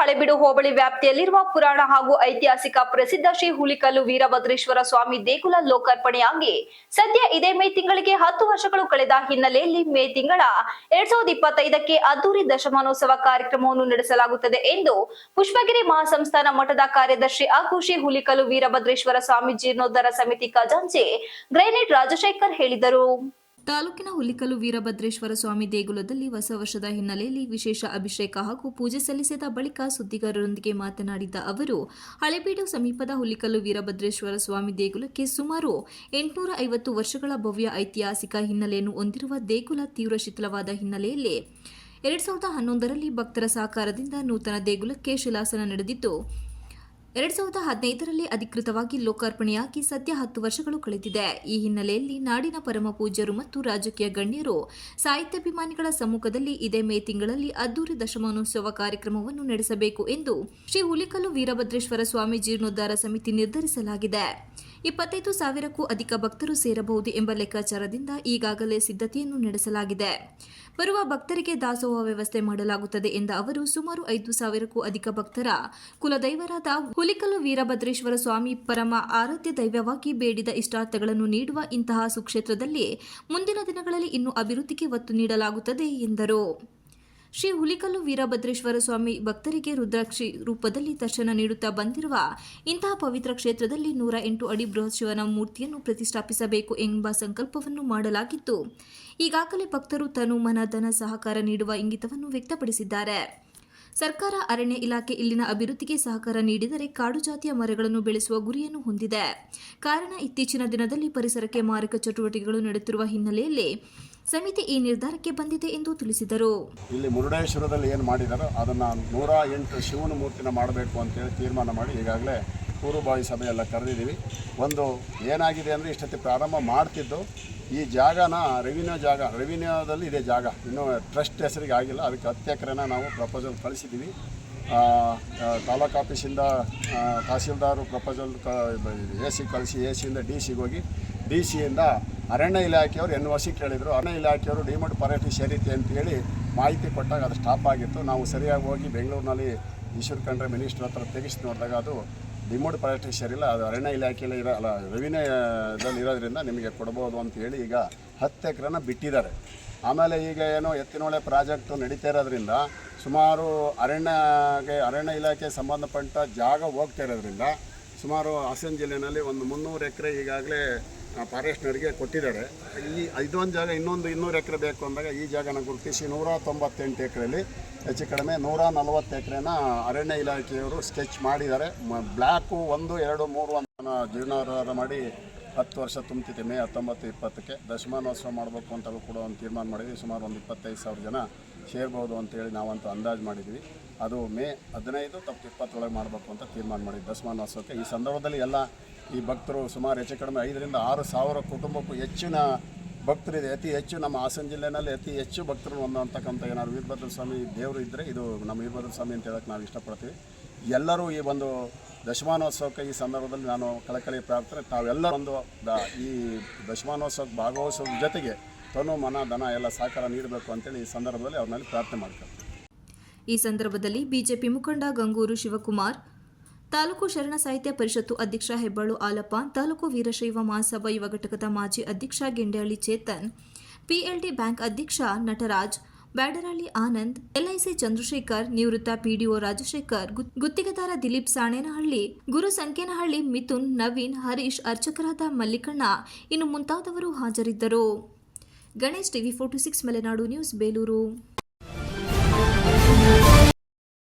ಹಳೆಬೀಡು ಹೋಬಳಿ ವ್ಯಾಪ್ತಿಯಲ್ಲಿರುವ ಪುರಾಣ ಹಾಗೂ ಐತಿಹಾಸಿಕ ಪ್ರಸಿದ್ಧ ಶ್ರೀ ಹುಲಿಕಲ್ಲು ವೀರಭದ್ರೇಶ್ವರ ಸ್ವಾಮಿ ದೇಗುಲ ಲೋಕಾರ್ಪಣೆಯಾಗಿ ಸದ್ಯ ಇದೇ ಮೇ ತಿಂಗಳಿಗೆ ಹತ್ತು ವರ್ಷಗಳು ಕಳೆದ ಹಿನ್ನೆಲೆಯಲ್ಲಿ ಮೇ ತಿಂಗಳ ಎರಡ್ ಸಾವಿರದ ಇಪ್ಪತ್ತೈದಕ್ಕೆ ಅದ್ದೂರಿ ದಶಮಾನೋತ್ಸವ ಕಾರ್ಯಕ್ರಮವನ್ನು ನಡೆಸಲಾಗುತ್ತದೆ ಎಂದು ಪುಷ್ಪಗಿರಿ ಮಹಾಸಂಸ್ಥಾನ ಮಠದ ಕಾರ್ಯದರ್ಶಿ ಶ್ರೀ ಹುಲಿಕಲ್ಲು ವೀರಭದ್ರೇಶ್ವರ ಸ್ವಾಮಿ ಜೀರ್ಣೋದ್ಧಾರ ಸಮಿತಿ ಖಜಾಂಚಿ ಗ್ರೈನೇಟ್ ರಾಜಶೇಖರ್ ಹೇಳಿದರು. ತಾಲೂಕಿನ ಹುಲಿಕಲ್ಲು ವೀರಭದ್ರೇಶ್ವರ ಸ್ವಾಮಿ ದೇಗುಲದಲ್ಲಿ ಹೊಸ ವರ್ಷದ ಹಿನ್ನೆಲೆಯಲ್ಲಿ ವಿಶೇಷ ಅಭಿಷೇಕ ಹಾಗೂ ಪೂಜೆ ಸಲ್ಲಿಸಿದ ಬಳಿಕ ಸುದ್ದಿಗಾರರೊಂದಿಗೆ ಮಾತನಾಡಿದ ಅವರು, ಹಳೆಬೀಡು ಸಮೀಪದ ಹುಲಿಕಲ್ಲು ವೀರಭದ್ರೇಶ್ವರ ಸ್ವಾಮಿ ದೇಗುಲಕ್ಕೆ ಸುಮಾರು ಎಂಟುನೂರ ಐವತ್ತು ವರ್ಷಗಳ ಭವ್ಯ ಐತಿಹಾಸಿಕ ಹಿನ್ನೆಲೆಯನ್ನು ಹೊಂದಿರುವ ದೇಗುಲ ತೀವ್ರ ಶಿಥಿಲವಾದ ಹಿನ್ನೆಲೆಯಲ್ಲಿ ಎರಡ್ ಸಾವಿರದ ಹನ್ನೊಂದರಲ್ಲಿ ಭಕ್ತರ ಸಹಕಾರದಿಂದ ನೂತನ ದೇಗುಲಕ್ಕೆ ಶಿಲಾಸನ ನಡೆದಿದ್ದು ಎರಡ್ ಸಾವಿರದ ಹದಿನೈದರಲ್ಲಿ ಅಧಿಕೃತವಾಗಿ ಲೋಕಾರ್ಪಣೆಯಾಗಿ ಸದ್ಯ ಹತ್ತು ವರ್ಷಗಳು ಕಳೆದಿದೆ. ಈ ಹಿನ್ನೆಲೆಯಲ್ಲಿ ನಾಡಿನ ಪರಮ ಪೂಜ್ಯರು ಮತ್ತು ರಾಜಕೀಯ ಗಣ್ಯರು ಸಾಹಿತ್ಯಾಭಿಮಾನಿಗಳ ಸಮ್ಮುಖದಲ್ಲಿ ಇದೇ ಮೇ ತಿಂಗಳಲ್ಲಿ ಅದ್ದೂರಿ ದಶಮಾನೋತ್ಸವ ಕಾರ್ಯಕ್ರಮವನ್ನು ನಡೆಸಬೇಕು ಎಂದು ಶ್ರೀ ಹುಲಿಕಲ್ಲು ವೀರಭದ್ರೇಶ್ವರ ಸ್ವಾಮಿ ಜೀರ್ಣೋದ್ಧಾರ ಸಮಿತಿ ನಿರ್ಧರಿಸಲಾಗಿದೆ. ಇಪ್ಪತ್ತೈದು ಸಾವಿರಕ್ಕೂ ಅಧಿಕ ಭಕ್ತರು ಸೇರಬಹುದು ಎಂಬ ಲೆಕ್ಕಾಚಾರದಿಂದ ಈಗಾಗಲೇ ಸಿದ್ಧತೆಯನ್ನು ನಡೆಸಲಾಗಿದೆ. ಬರುವ ಭಕ್ತರಿಗೆ ದಾಸೋಹ ವ್ಯವಸ್ಥೆ ಮಾಡಲಾಗುತ್ತದೆ ಎಂದ ಅವರು, ಸುಮಾರು ಐದು ಸಾವಿರಕ್ಕೂ ಅಧಿಕ ಭಕ್ತರ ಕುಲದೈವರಾದ ಹುಲಿಕಲು ವೀರಭದ್ರೇಶ್ವರ ಸ್ವಾಮಿ ಪರಮ ಆರಾಧ್ಯ ದೈವವಾಗಿ ಬೇಡಿದ ಇಷ್ಟಾರ್ಥಗಳನ್ನು ನೀಡುವ ಇಂತಹ ಸುಕ್ಷೇತ್ರದಲ್ಲಿ ಮುಂದಿನ ದಿನಗಳಲ್ಲಿ ಇನ್ನೂ ಅಭಿವೃದ್ಧಿಗೆ ಒತ್ತು ನೀಡಲಾಗುತ್ತದೆ ಎಂದರು. ಶ್ರೀ ಹುಲಿಕಲ್ಲು ವೀರಭದ್ರೇಶ್ವರ ಸ್ವಾಮಿ ಭಕ್ತರಿಗೆ ರುದ್ರಾಕ್ಷಿ ರೂಪದಲ್ಲಿ ದರ್ಶನ ನೀಡುತ್ತಾ ಬಂದಿರುವ ಇಂತಹ ಪವಿತ್ರ ಕ್ಷೇತ್ರದಲ್ಲಿ ನೂರ ಎಂಟು ಅಡಿ ಬೃಹತ್ ಶಿವನ ಮೂರ್ತಿಯನ್ನು ಪ್ರತಿಷ್ಠಾಪಿಸಬೇಕು ಎಂಬ ಸಂಕಲ್ಪವನ್ನು ಮಾಡಲಾಗಿತ್ತು. ಈಗಾಗಲೇ ಭಕ್ತರು ತನು ಮನ, ಧನ, ಸಹಕಾರ ನೀಡುವ ಇಂಗಿತವನ್ನು ವ್ಯಕ್ತಪಡಿಸಿದ್ದಾರೆ. ಸರ್ಕಾರ, ಅರಣ್ಯ ಇಲಾಖೆ ಇಲ್ಲಿನ ಅಭಿವೃದ್ಧಿಗೆ ಸಹಕಾರ ನೀಡಿದರೆ ಕಾಡು ಜಾತಿಯ ಮರಗಳನ್ನು ಬೆಳೆಸುವ ಗುರಿಯನ್ನು ಹೊಂದಿದೆ. ಕಾರಣ, ಇತ್ತೀಚಿನ ದಿನದಲ್ಲಿ ಪರಿಸರಕ್ಕೆ ಮಾರಕ ಚಟುವಟಿಕೆಗಳು ನಡೆಯುತ್ತಿರುವ ಹಿನ್ನೆಲೆಯಲ್ಲಿ ಸಮಿತಿ ಈ ನಿರ್ಧಾರಕ್ಕೆ ಬಂದಿದೆ ಎಂದು ತಿಳಿಸಿದರು. ಇಲ್ಲಿ ಮುರುಡೇಶ್ವರದಲ್ಲಿ ಏನು ಮಾಡಿದಾರೋ ಅದನ್ನು ನೂರ ಎಂಟು ಶಿವನ ಮೂರ್ತಿನ ಮಾಡಬೇಕು ಅಂತೇಳಿ ತೀರ್ಮಾನ ಮಾಡಿ ಈಗಾಗಲೇ ಪೂರ್ವಭಾವಿ ಸಭೆ ಎಲ್ಲ ಕರೆದಿದ್ದೀವಿ. ಒಂದು ಏನಾಗಿದೆ ಅಂದರೆ ಇಷ್ಟೊತ್ತಿ ಪ್ರಾರಂಭ ಮಾಡ್ತಿದ್ದು, ಈ ಜಾಗನ ರೆವಿನ್ಯೂ ಜಾಗ ರೆವಿನ್ಯೂದಲ್ಲಿ ಇದೆ ಜಾಗ. ಇನ್ನೂ ಟ್ರಸ್ಟ್ ಹೆಸರಿಗೆ ಆಗಿಲ್ಲ, ಅದಕ್ಕೆ ಹತ್ತು ಎಕರೆನ ನಾವು ಪ್ರಪೋಸಲ್ ಕಳಿಸಿದ್ದೀವಿ. ತಾಲೂಕು ಆಫೀಸಿಂದ ತಹಸೀಲ್ದಾರು ಪ್ರಪೋಸಲ್ ಕ ಎ ಸಿ ಕಳಿಸಿ, ಎ ಸಿಯಿಂದ ಡಿ ಸಿಗೆ ಹೋಗಿ, ಡಿ ಸಿಯಿಂದ ಅರಣ್ಯ ಇಲಾಖೆಯವರು ಎನ್ ಒ ಸಿ ಕೇಳಿದರು ಅರಣ್ಯ ಇಲಾಖೆಯವರು ಡಿಮೋಡ್ ಪರೇಟಿ ಸೇರಿತಿ ಅಂತೇಳಿ ಮಾಹಿತಿ ಕೊಟ್ಟಾಗ ಅದು ಸ್ಟಾಪ್ ಆಗಿತ್ತು. ನಾವು ಸರಿಯಾಗಿ ಹೋಗಿ ಬೆಂಗಳೂರಿನಲ್ಲಿ ಈಶ್ವರ್ ಖಂಡ್ರೆ ಮಿನಿಸ್ಟ್ರ್ ಹತ್ರ ತೆಗಿಸಿ ನೋಡಿದಾಗ ಅದು ಡಿಮೋಡ್ ಪರೇಟಿ ಸೇರಿಲ್ಲ ಅದು ಅರಣ್ಯ ಇಲಾಖೆಯಲ್ಲಿ ಇರೋ, ಅಲ್ಲ ರೆವಿನ್ಯೂದಲ್ಲಿ ಇರೋದ್ರಿಂದ ನಿಮಗೆ ಕೊಡ್ಬೋದು ಅಂತ ಹೇಳಿ ಈಗ ಹತ್ತು ಎಕರೆನ ಬಿಟ್ಟಿದ್ದಾರೆ. ಆಮೇಲೆ ಈಗ ಏನು ಎತ್ತಿನೊಳೆ ಪ್ರಾಜೆಕ್ಟು ನಡೀತಾ ಇರೋದ್ರಿಂದ ಸುಮಾರು ಅರಣ್ಯಗೆ, ಅರಣ್ಯ ಇಲಾಖೆ ಸಂಬಂಧಪಟ್ಟ ಜಾಗ ಹೋಗ್ತಾ ಇರೋದ್ರಿಂದ ಸುಮಾರು ಹಾಸನ ಜಿಲ್ಲೆಯಲ್ಲಿ ಒಂದು ಮುನ್ನೂರು ಎಕರೆ ಈಗಾಗಲೇ ಫಾರೆಸ್ಟ್ನವರಿಗೆ ಕೊಟ್ಟಿದ್ದಾರೆ. ಈ ಇದೊಂದು ಜಾಗ, ಇನ್ನೊಂದು ಇನ್ನೂರು ಎಕರೆ ಬೇಕು ಅಂದಾಗ ಈ ಜಾಗನ ಗುರುತಿಸಿ ನೂರ ತೊಂಬತ್ತೆಂಟು ಎಕರೆಯಲ್ಲಿ ಹೆಚ್ಚು ಕಡಿಮೆ ನೂರ ನಲವತ್ತು ಎಕರೆನ ಅರಣ್ಯ ಇಲಾಖೆಯವರು ಸ್ಕೆಚ್ ಮಾಡಿದ್ದಾರೆ. ಬ್ಲ್ಯಾಕು ಒಂದು, ಎರಡು, ಮೂರು ಅಂತ ಜೀರ್ಣೋದ್ಧಾರ ಮಾಡಿ ಹತ್ತು ವರ್ಷ ತುಂಬುತ್ತಿದೆ ಮೇ ಹತ್ತೊಂಬತ್ತು ಇಪ್ಪತ್ತಕ್ಕೆ. ದಶಮಾನೋತ್ಸವ ಮಾಡಬೇಕು ಅಂತಲೂ ಕೂಡ ಒಂದು ತೀರ್ಮಾನ ಮಾಡಿದ್ವಿ. ಸುಮಾರು ಒಂದು ಇಪ್ಪತ್ತೈದು ಸಾವಿರ ಜನ ಸೇರ್ಬೋದು ಅಂತೇಳಿ ನಾವಂತೂ ಅಂದಾಜು ಮಾಡಿದ್ವಿ. ಅದು ಮೇ ಹದಿನೈದು ತಪ್ಪು ಇಪ್ಪತ್ತೊಳಗೆ ಮಾಡಬೇಕು ಅಂತ ತೀರ್ಮಾನ ಮಾಡಿದ್ವಿ ದಶಮಾನೋತ್ಸವಕ್ಕೆ. ಈ ಸಂದರ್ಭದಲ್ಲಿ ಎಲ್ಲ ಈ ಭಕ್ತರು ಸುಮಾರು ಹೆಚ್ಚು ಕಡಿಮೆ ಐದರಿಂದ ಆರು ಸಾವಿರ ಕುಟುಂಬಕ್ಕೂ ಹೆಚ್ಚಿನ ಭಕ್ತರಿದೆ. ಅತಿ ಹೆಚ್ಚು ನಮ್ಮ ಹಾಸನ ಜಿಲ್ಲೆಯಲ್ಲಿ ಅತಿ ಹೆಚ್ಚು ಭಕ್ತರು ಹೊಂದಂತಕ್ಕಂಥ ಏನಾದ್ರು ವೀರಭದ್ರ ಸ್ವಾಮಿ ದೇವರು ಇದ್ದರೆ ಇದು ನಮ್ಮ ವೀರಭದ್ರ ಸ್ವಾಮಿ ಅಂತ ಹೇಳಕ್ಕೆ ನಾವು ಇಷ್ಟಪಡ್ತೀವಿ. ಎಲ್ಲರೂ ಈ ಒಂದು ದಶಮಾನೋತ್ಸವಕ್ಕೆ ಈ ಸಂದರ್ಭದಲ್ಲಿ ನಾನು ಕಳಕಳಿ ಪ್ರಾರ್ಥನೆ ತಾವೆಲ್ಲ ಒಂದು ಈ ದಶಮಾನೋತ್ಸವಕ್ಕೆ ಭಾಗವಹಿಸೋದ್ರ ಜೊತೆಗೆ ತನು, ಮನ, ಧನ ಎಲ್ಲ ಸಹಕಾರ ನೀಡಬೇಕು ಅಂತೇಳಿ ಈ ಸಂದರ್ಭದಲ್ಲಿ ಅವ್ರನ್ನಲ್ಲಿ ಪ್ರಾರ್ಥನೆ ಮಾಡ್ತಾರೆ ಈ ಸಂದರ್ಭದಲ್ಲಿ ಬಿಜೆಪಿ ಮುಖಂಡ ಗಂಗೂರು ಶಿವಕುಮಾರ್, ತಾಲೂಕು ಶರಣ ಸಾಹಿತ್ಯ ಪರಿಷತ್ತು ಅಧ್ಯಕ್ಷ ಹೆಬ್ಬಾಳು ಆಲಪ್ಪ, ತಾಲೂಕು ವೀರಶೈವ ಮಹಾಸಭಾ ಯುವ ಘಟಕದ ಮಾಜಿ ಅಧ್ಯಕ್ಷ ಗೆಂಡಹಳ್ಳಿ ಚೇತನ್, ಪಿಎಲ್ಡಿ ಬ್ಯಾಂಕ್ ಅಧ್ಯಕ್ಷ ನಟರಾಜ್ ಬ್ಯಾಡರಹಳ್ಳಿ ಆನಂದ್, ಎಲ್ಐಸಿ ಚಂದ್ರಶೇಖರ್, ನಿವೃತ್ತ ಪಿಡಿಒ ರಾಜಶೇಖರ್ ಗುತ್- ಗುತ್ತಿಗೆದಾರ ದಿಲೀಪ್ ಸಾಣೇನಹಳ್ಳಿ, ಗುರು ಸಂಕೇನಹಳ್ಳಿ ಮಿಥುನ್, ನವೀನ್, ಹರೀಶ್, ಅರ್ಚಕರಾದ ಮಲ್ಲಿಕಣ್ಣ ಇನ್ನು ಮುಂತಾದವರು ಹಾಜರಿದ್ದರು. Ganesh TV forty six, Malenadu news, Belur.